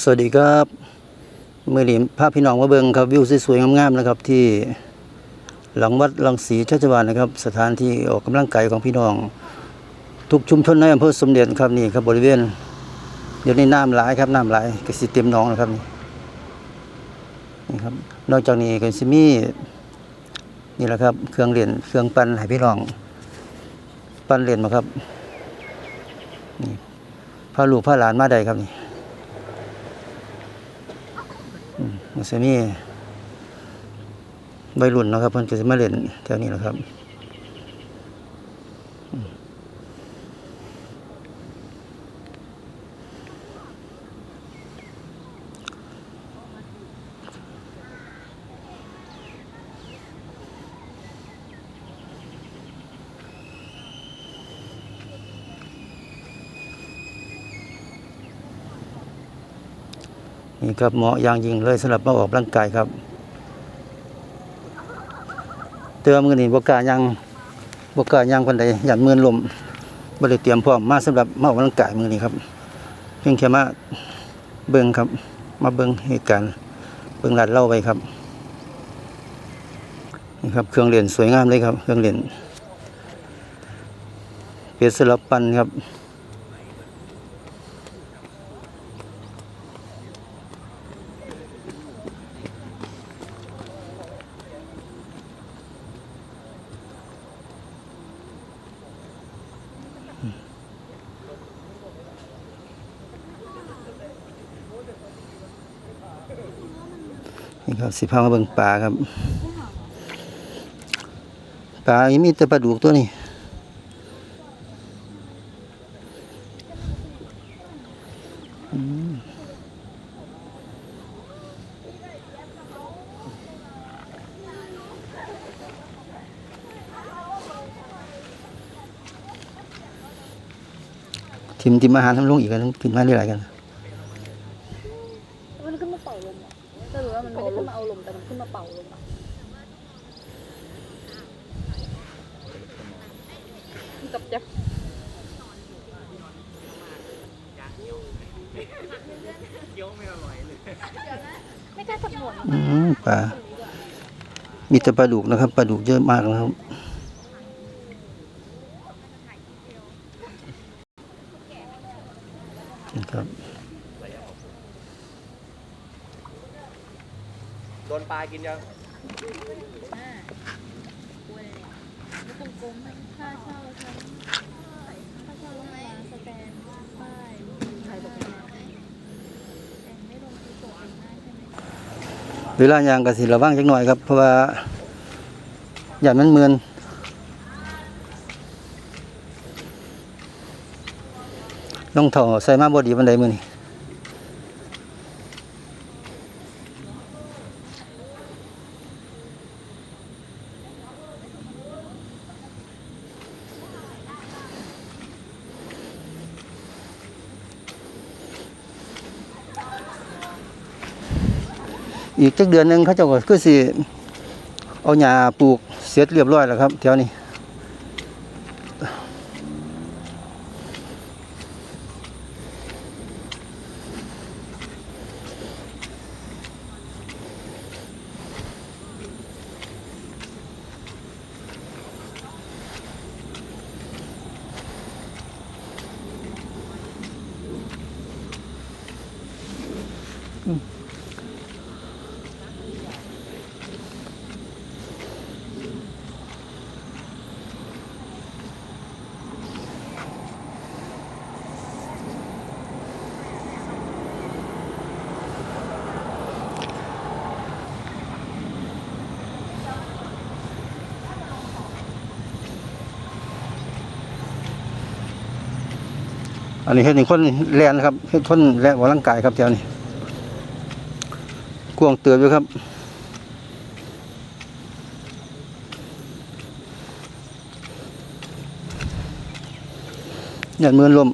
สวัสดีครับมือนี้ภาพพี่น้องมาเบิงครับวิวสวยๆงามๆนะครับ ที่หลังวัดลังสีชัชวานนะครับ สถานที่ออกกำลังกายของพี่น้อง ทุกชุมชนในอำเภอสมเด็จครับนี่ครับบริเวณ เดี๋ยวนี้น้ำหลายครับน้ำหลายกสิเต็มหนองนะครับนี่นี่ครับนอกจากนี้ก็สิมีนี่แหละครับเครื่องเล่นเครื่องปั่นให้พี่น้อง ปั่นเล่นมาครับนี่พาลูกพาหลานมาได้ครับนี่ มันจะมีวัยรุ่นนะครับเพิ่นก็สิมาเล่นแถวนี้แหละครับ นี่ครับเหมาะอย่างยิ่งเลยสำหรับมาออกกำลังกายครับ เตือมือนี่บกายังบกายังคนใดหยันมือนลมบริเตรียมพร้อมมาสำหรับมาออกกำลังกายมือนี้ครับ เพียงแค่มาเบิ่งครับ มาเบิ่งเหตุการณ์เบิ่งหลัดเล่าไปครับนี่ครับเครื่องเล่นสวยงามเลยครับ เครื่องเล่นเปียสลับปันครับ ครับสิพามาเบิ่งปลาครับปลายังมีแต่ปลาดุกตัวนี้ทิมทิมอาหารทำลงอีกกันกินมาเรื่อยๆกันขึ้นมาเป่าลมอะก็ รู้ว่ามันไม่ได้ขึ้นมาเอาลมแต่มันขึ้นมาเป่าลมอะกับจะไม่กล้าสับหมวกอืมปลามีแต่ปลาดุกนะครับปลาดุกเยอะมากนะครับนะครับ โด นปลากินยังกลมกลมๆค่าเช่าทั้งค่าเช่ารถมสแตนป้ายใครบอกไม่ได้แต่ไม่ลงที่ตัวเองได้ใช่ไหมเวลายางกสิระวังจักหน่อยครับ เพราะว่าอย่ามันเมือนน้องเถ่าใส่มาบดีบันไดมือนี่ อีกจักเดือนหนึ่งเขาเจะก็คือสิเอาหญ้าปลูกเสร็จเรียบร้อยแล้วครับแถวนี้ อันนี้เห็นคนแลนครับเห็นคนแลนออกกำลังกายครับแถวนี้กวงเตือนอยู่ครับหยัดมือลม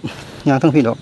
ยางทั้งพี่ดอก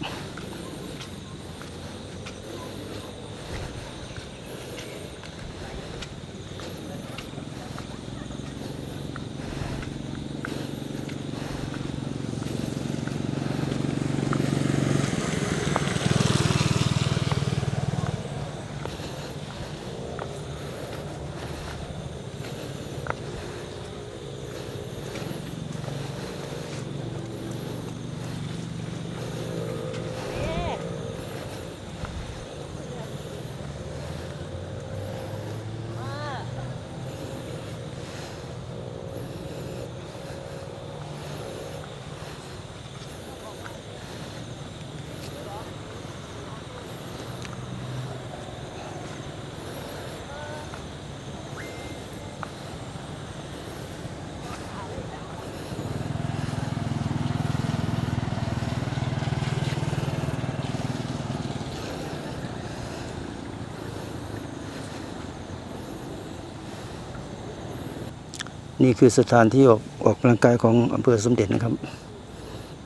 นี่คือสถานที่ออกออกกำลังกายของอำเภอสมเด็จนะครับ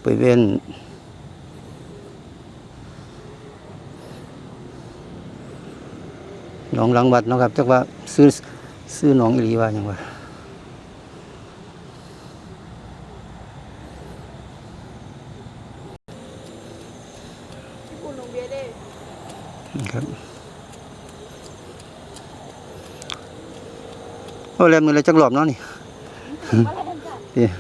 บริเวณหนองหลังวัดนะครับจักว่าซื้อซื้อหนองอีหลีว่าอย่างว่าพี่ปูนลงเบียร์เด้นะครับโอ้แลมือเลยจักรอบเนาะนี่ 嗯。对